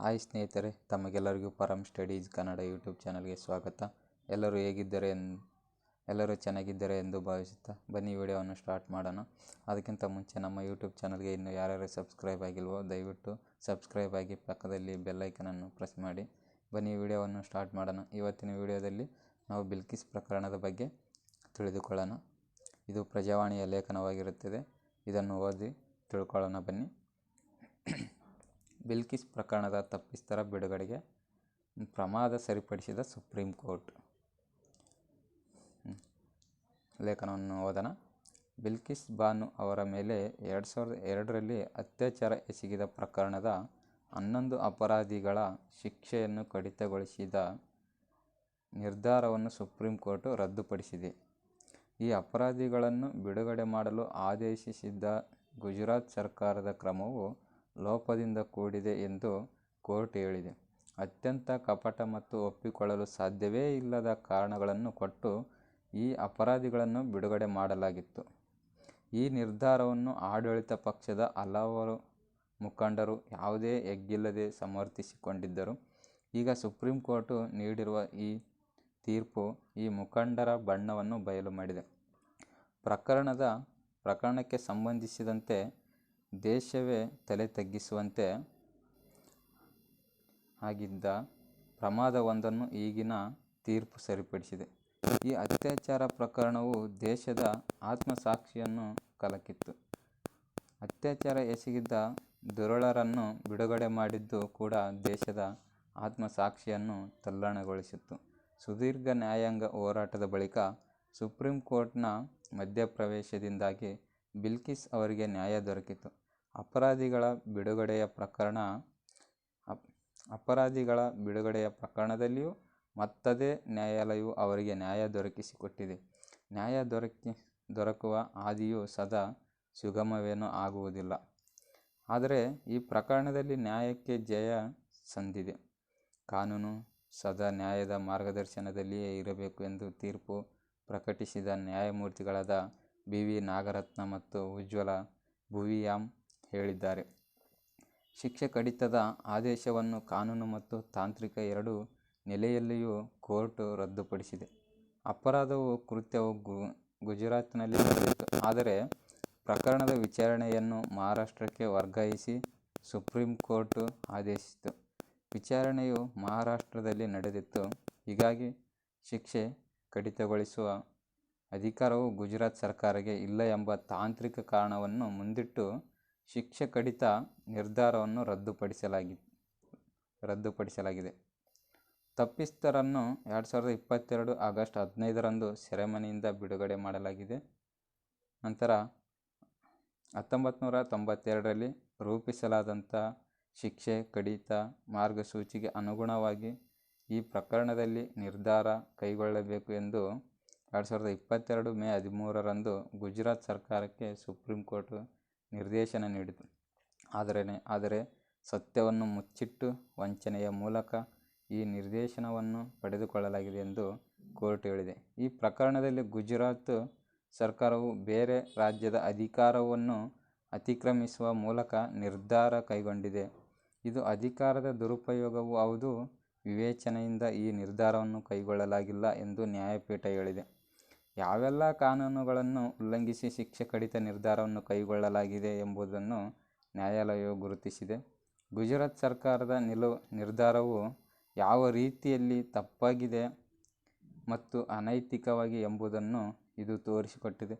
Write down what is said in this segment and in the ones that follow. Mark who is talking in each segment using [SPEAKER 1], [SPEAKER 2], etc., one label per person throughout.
[SPEAKER 1] Hi ಸ್ನೇಹಿತರೆ, ತಮಗೆಲ್ಲರಿಗೂ Param studies Kannada YouTube ಚಾನಲ್ಗೆ ಸ್ವಾಗತ. ಎಲ್ಲರೂ ಹೇಗಿದ್ದಾರೆ ಎನ್, ಎಲ್ಲರೂ ಚೆನ್ನಾಗಿದ್ದಾರೆ ಎಂದು ಭಾವಿಸುತ್ತಾ ಬನ್ನಿ ವಿಡಿಯೋವನ್ನು ಸ್ಟಾರ್ಟ್ ಮಾಡೋಣ. ಅದಕ್ಕಿಂತ ಮುಂಚೆ ನಮ್ಮ ಯೂಟ್ಯೂಬ್ ಚಾನಲ್ಗೆ ಇನ್ನು ಯಾರ್ಯಾರು ಸಬ್ಸ್ಕ್ರೈಬ್ ಆಗಿಲ್ವೋ ದಯವಿಟ್ಟು ಸಬ್ಸ್ಕ್ರೈಬ್ ಆಗಿ ಪಕ್ಕದಲ್ಲಿ ಬೆಲ್ಲೈಕನನ್ನು ಪ್ರೆಸ್ ಮಾಡಿ. ಬನ್ನಿ ವಿಡಿಯೋವನ್ನು ಸ್ಟಾರ್ಟ್ ಮಾಡೋಣ. ಇವತ್ತಿನ ವಿಡಿಯೋದಲ್ಲಿ ನಾವು ಬಿಲ್ಕಿಸ್ ಪ್ರಕರಣದ ಬಗ್ಗೆ ತಿಳಿದುಕೊಳ್ಳೋಣ. ಇದು ಪ್ರಜಾವಾಣಿಯ ಲೇಖನವಾಗಿರುತ್ತದೆ. ಇದನ್ನು ಓದಿ ತಿಳ್ಕೊಳ್ಳೋಣ ಬನ್ನಿ. ಬಿಲ್ಕಿಸ್ ಪ್ರಕರಣದ ತಪ್ಪಿಸ್ತರ ಬಿಡುಗಡೆಗೆ ಪ್ರಮಾದ ಸರಿಪಡಿಸಿದ ಸುಪ್ರೀಂ ಕೋರ್ಟ್. ಲೇಖನವನ್ನು ಓದೋಣ. ಬಿಲ್ಕಿಸ್ ಬಾನು ಅವರ ಮೇಲೆ ಎರಡು ಸಾವಿರದ ಎರಡರಲ್ಲಿ ಅತ್ಯಾಚಾರ ಎಸಗಿದ ಪ್ರಕರಣದ ಹನ್ನೊಂದು ಅಪರಾಧಿಗಳ ಶಿಕ್ಷೆಯನ್ನು ಕಡಿತಗೊಳಿಸಿದ ನಿರ್ಧಾರವನ್ನು ಸುಪ್ರೀಂ ಕೋರ್ಟ್ ರದ್ದುಪಡಿಸಿದೆ. ಈ ಅಪರಾಧಿಗಳನ್ನು ಬಿಡುಗಡೆ ಮಾಡಲು ಆದೇಶಿಸಿದ್ದ ಗುಜರಾತ್ ಸರ್ಕಾರದ ಕ್ರಮವು ಲೋಪದಿಂದ ಕೂಡಿದೆ ಎಂದು ಕೋರ್ಟ್ ಹೇಳಿದೆ. ಅತ್ಯಂತ ಕಪಟ ಮತ್ತು ಒಪ್ಪಿಕೊಳ್ಳಲು ಸಾಧ್ಯವೇ ಇಲ್ಲದ ಕಾರಣಗಳನ್ನು ಕೊಟ್ಟು ಈ ಅಪರಾಧಿಗಳನ್ನು ಬಿಡುಗಡೆ ಮಾಡಲಾಗಿತ್ತು. ಈ ನಿರ್ಧಾರವನ್ನು ಆಡಳಿತ ಪಕ್ಷದ ಹಲವಾರು ಮುಖಂಡರು ಯಾವುದೇ ಎಗ್ಗಿಲ್ಲದೆ ಸಮರ್ಥಿಸಿಕೊಂಡಿದ್ದರು. ಈಗ ಸುಪ್ರೀಂ ಕೋರ್ಟು ನೀಡಿರುವ ಈ ತೀರ್ಪು ಈ ಮುಖಂಡರ ಬಣ್ಣವನ್ನು ಬಯಲು ಮಾಡಿದೆ. ಪ್ರಕರಣದ ಪ್ರಕರಣಕ್ಕೆ ಸಂಬಂಧಿಸಿದಂತೆ ದೇಶವೇ ತಲೆ ತಗ್ಗಿಸುವಂತೆ ಆಗಿದ್ದ ಪ್ರಮಾದವೊಂದನ್ನು ಈಗಿನ ತೀರ್ಪು ಸರಿಪಡಿಸಿದೆ. ಈ ಅತ್ಯಾಚಾರ ಪ್ರಕರಣವು ದೇಶದ ಆತ್ಮಸಾಕ್ಷಿಯನ್ನು ಕಲಕಿತ್ತು. ಅತ್ಯಾಚಾರ ಎಸಗಿದ್ದ ದುರಳರನ್ನು ಬಿಡುಗಡೆ ಮಾಡಿದ್ದು ಕೂಡ ದೇಶದ ಆತ್ಮಸಾಕ್ಷಿಯನ್ನು ತಲ್ಲಣಗೊಳಿಸಿತ್ತು. ಸುದೀರ್ಘ ನ್ಯಾಯಾಂಗ ಹೋರಾಟದ ಬಳಿಕ ಸುಪ್ರೀಂ ಕೋರ್ಟ್ನ ಮಧ್ಯಪ್ರವೇಶದಿಂದಾಗಿ ಬಿಲ್ಕಿಸ್ ಅವರಿಗೆ ನ್ಯಾಯ ದೊರಕಿತು. ಅಪರಾಧಿಗಳ ಬಿಡುಗಡೆಯ ಪ್ರಕರಣ ಅಪ್- ಅಪರಾಧಿಗಳ ಬಿಡುಗಡೆಯ ಪ್ರಕರಣದಲ್ಲಿಯೂ ಮತ್ತದೇ ನ್ಯಾಯಾಲಯವು ಅವರಿಗೆ ನ್ಯಾಯ ದೊರಕಿಸಿಕೊಟ್ಟಿದೆ. ನ್ಯಾಯ ದೊರಕಿ, ದೊರಕುವ ಹಾದಿಯು ಸದಾ ಸುಗಮವೇನೂ ಆಗುವುದಿಲ್ಲ. ಆದರೆ ಈ ಪ್ರಕರಣದಲ್ಲಿ ನ್ಯಾಯಕ್ಕೆ ಜಯ ಸಂದಿದೆ. ಕಾನೂನು ಸದಾ ನ್ಯಾಯದ ಮಾರ್ಗದರ್ಶನದಲ್ಲಿಯೇ ಇರಬೇಕು ಎಂದು ತೀರ್ಪು ಪ್ರಕಟಿಸಿದ ನ್ಯಾಯಮೂರ್ತಿಗಳಾದ ಬಿ ವಿ ನಾಗರತ್ನ ಮತ್ತು ಉಜ್ವಲ ಭುವಿಯಾಮ್ ಹೇಳಿದ್ದಾರೆ. ಶಿಕ್ಷೆ ಕಡಿತದ ಆದೇಶವನ್ನು ಕಾನೂನು ಮತ್ತು ತಾಂತ್ರಿಕ ಎರಡೂ ನೆಲೆಯಲ್ಲಿಯೂ ಕೋರ್ಟ್ ರದ್ದುಪಡಿಸಿದೆ. ಅಪರಾಧವು ಕೃತ್ಯವು ಗು, ಗುಜರಾತ್ನಲ್ಲಿ ನಡೆಯಿತು ಆದರೆ ಪ್ರಕರಣದ ವಿಚಾರಣೆಯನ್ನು ಮಹಾರಾಷ್ಟ್ರಕ್ಕೆ ವರ್ಗಾಯಿಸಿ ಸುಪ್ರೀಂ ಕೋರ್ಟ್ ಆದೇಶಿಸಿತು. ವಿಚಾರಣೆಯು ಮಹಾರಾಷ್ಟ್ರದಲ್ಲಿ ನಡೆದಿತ್ತು. ಹೀಗಾಗಿ ಶಿಕ್ಷೆ ಕಡಿತಗೊಳಿಸುವ ಅಧಿಕಾರವು ಗುಜರಾತ್ ಸರ್ಕಾರಕ್ಕೆ ಇಲ್ಲ ಎಂಬ ತಾಂತ್ರಿಕ ಕಾರಣವನ್ನು ಮುಂದಿಟ್ಟು ಶಿಕ್ಷೆ ಕಡಿತ ನಿರ್ಧಾರವನ್ನು ರದ್ದುಪಡಿಸಲಾಗಿ, ರದ್ದುಪಡಿಸಲಾಗಿದೆ. ತಪ್ಪಿಸ್ಥರನ್ನು ಎರಡು ಸಾವಿರದ ಇಪ್ಪತ್ತೆರಡು ಆಗಸ್ಟ್ ಹದಿನೈದರಂದು ಸೆರೆಮನೆಯಿಂದ ಬಿಡುಗಡೆ ಮಾಡಲಾಗಿದೆ. ನಂತರ ಹತ್ತೊಂಬತ್ತು ನೂರ ತೊಂಬತ್ತೆರಡರಲ್ಲಿ ರೂಪಿಸಲಾದಂಥ ಶಿಕ್ಷೆ ಕಡಿತ ಮಾರ್ಗಸೂಚಿಗೆ ಅನುಗುಣವಾಗಿ ಈ ಪ್ರಕರಣದಲ್ಲಿ ನಿರ್ಧಾರ ಕೈಗೊಳ್ಳಬೇಕು ಎಂದು ಎರಡು ಸಾವಿರದ ಇಪ್ಪತ್ತೆರಡು ಮೇ ಹದಿಮೂರರಂದು ಗುಜರಾತ್ ಸರ್ಕಾರಕ್ಕೆ ಸುಪ್ರೀಂ ಕೋರ್ಟ್ ನಿರ್ದೇಶನ ನೀಡಿತು. ಆದರೆ ಆದರೆ ಸತ್ಯವನ್ನು ಮುಚ್ಚಿಟ್ಟು ವಂಚನೆಯ ಮೂಲಕ ಈ ನಿರ್ದೇಶನವನ್ನು ಪಡೆದುಕೊಳ್ಳಲಾಗಿದೆ ಎಂದು ಕೋರ್ಟ್ ಹೇಳಿದೆ. ಈ ಪ್ರಕರಣದಲ್ಲಿ ಗುಜರಾತ್ ಸರ್ಕಾರವು ಬೇರೆ ರಾಜ್ಯದ ಅಧಿಕಾರವನ್ನು ಅತಿಕ್ರಮಿಸುವ ಮೂಲಕ ನಿರ್ಧಾರ ಕೈಗೊಂಡಿದೆ. ಇದು ಅಧಿಕಾರದ ದುರುಪಯೋಗವೂ ಹೌದು. ವಿವೇಚನೆಯಿಂದ ಈ ನಿರ್ಧಾರವನ್ನು ಕೈಗೊಳ್ಳಲಾಗಿಲ್ಲ ಎಂದು ನ್ಯಾಯಪೀಠ ಹೇಳಿದೆ. ಯಾವೆಲ್ಲ ಕಾನೂನುಗಳನ್ನು ಉಲ್ಲಂಘಿಸಿ ಶಿಕ್ಷೆ ಕಡಿತ ನಿರ್ಧಾರವನ್ನು ಕೈಗೊಳ್ಳಲಾಗಿದೆ ಎಂಬುದನ್ನು ನ್ಯಾಯಾಲಯವು ಗುರುತಿಸಿದೆ. ಗುಜರಾತ್ ಸರ್ಕಾರದ ನಿಲು ನಿರ್ಧಾರವು ಯಾವ ರೀತಿಯಲ್ಲಿ ತಪ್ಪಾಗಿದೆ ಮತ್ತು ಅನೈತಿಕವಾಗಿ ಎಂಬುದನ್ನು ಇದು ತೋರಿಸಿಕೊಟ್ಟಿದೆ.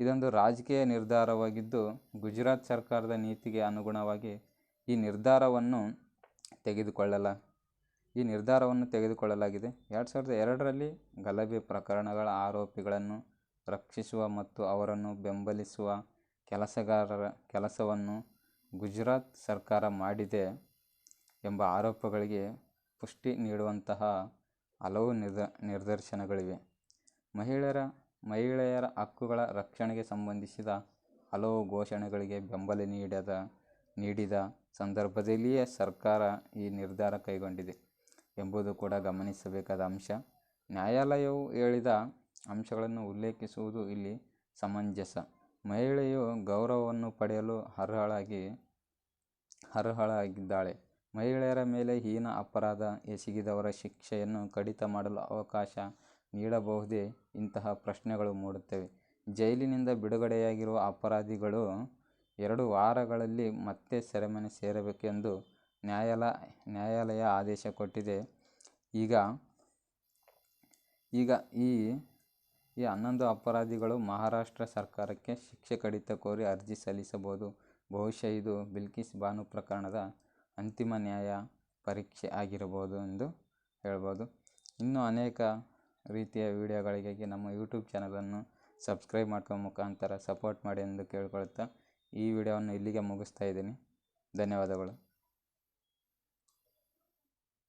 [SPEAKER 1] ಇದೊಂದು ರಾಜಕೀಯ ನಿರ್ಧಾರವಾಗಿದ್ದು, ಗುಜರಾತ್ ಸರ್ಕಾರದ ನೀತಿಗೆ ಅನುಗುಣವಾಗಿ ಈ ನಿರ್ಧಾರವನ್ನು ತೆಗೆದುಕೊಳ್ಳಲ ಈ ನಿರ್ಧಾರವನ್ನು ತೆಗೆದುಕೊಳ್ಳಲಾಗಿದೆ. ಎರಡು ಸಾವಿರದ ಎರಡರಲ್ಲಿ ಗಲಭೆ ಪ್ರಕರಣಗಳ ಆರೋಪಿಗಳನ್ನು ರಕ್ಷಿಸುವ ಮತ್ತು ಅವರನ್ನು ಬೆಂಬಲಿಸುವ ಕೆಲಸಗಾರರ ಕೆಲಸವನ್ನು ಗುಜರಾತ್ ಸರ್ಕಾರ ಮಾಡಿದೆ ಎಂಬ ಆರೋಪಗಳಿಗೆ ಪುಷ್ಟಿ ನೀಡುವಂತಹ ಹಲವು ನಿರ್ದ ನಿದರ್ಶನಗಳಿವೆ ಮಹಿಳೆಯರ ಮಹಿಳೆಯರ ಹಕ್ಕುಗಳ ರಕ್ಷಣೆಗೆ ಸಂಬಂಧಿಸಿದ ಹಲವು ಘೋಷಣೆಗಳಿಗೆ ಬೆಂಬಲ ನೀಡದ, ನೀಡಿದ ಸಂದರ್ಭದಲ್ಲಿಯೇ ಸರ್ಕಾರ ಈ ನಿರ್ಧಾರ ಕೈಗೊಂಡಿದೆ. ಎಂಬುದು ಕೂಡ ಗಮನಿಸಬೇಕಾದ ಅಂಶ. ನ್ಯಾಯಾಲಯವು ಹೇಳಿದ ಅಂಶಗಳನ್ನು ಉಲ್ಲೇಖಿಸುವುದು ಇಲ್ಲಿ ಸಮಂಜಸ. ಮಹಿಳೆಯು ಗೌರವವನ್ನು ಪಡೆಯಲು ಅರ್ಹಳಾಗಿ, ಅರ್ಹಳಾಗಿದ್ದಾಳೆ. ಮಹಿಳೆಯರ ಮೇಲೆ ಹೀನ ಅಪರಾಧ ಎಸಗಿದವರ ಶಿಕ್ಷೆಯನ್ನು ಕಡಿತ ಮಾಡಲು ಅವಕಾಶ ನೀಡಬಹುದೇ ಇಂತಹ ಪ್ರಶ್ನೆಗಳು ಮೂಡುತ್ತವೆ. ಜೈಲಿನಿಂದ ಬಿಡುಗಡೆಯಾಗಿರುವ ಅಪರಾಧಿಗಳು ಎರಡು ವಾರಗಳಲ್ಲಿ ಮತ್ತೆ ಸೆರೆಮನೆ ಸೇರಬೇಕೆಂದು ನ್ಯಾಯಾಲಯ ನ್ಯಾಯಾಲಯ ಆದೇಶ ಕೊಟ್ಟಿದೆ. ಈಗ ಈಗ ಈ ಈ ಹನ್ನೊಂದು ಅಪರಾಧಿಗಳು ಮಹಾರಾಷ್ಟ್ರ ಸರ್ಕಾರಕ್ಕೆ ಶಿಕ್ಷೆ ಕಡಿತ ಕೋರಿ ಅರ್ಜಿ ಸಲ್ಲಿಸಬಹುದು. ಬಹುಶಃ ಇದು ಬಿಲ್ಕಿಸ್ ಬಾನು ಪ್ರಕರಣದ ಅಂತಿಮ ನ್ಯಾಯ ಪರೀಕ್ಷೆ ಆಗಿರಬಹುದು ಎಂದು ಹೇಳ್ಬೋದು. ಇನ್ನೂ ಅನೇಕ ರೀತಿಯ ವಿಡಿಯೋಗಳಿಗಾಗಿ ನಮ್ಮ ಯೂಟ್ಯೂಬ್ ಚಾನಲನ್ನು ಸಬ್ಸ್ಕ್ರೈಬ್ ಮಾಡ್ಕೊ ಮುಖಾಂತರ ಸಪೋರ್ಟ್ ಮಾಡಿ ಎಂದು ಕೇಳ್ಕೊಳ್ತಾ ಈ ವಿಡಿಯೋವನ್ನು ಇಲ್ಲಿಗೆ ಮುಗಿಸ್ತಾ ಇದ್ದೀನಿ. ಧನ್ಯವಾದಗಳು.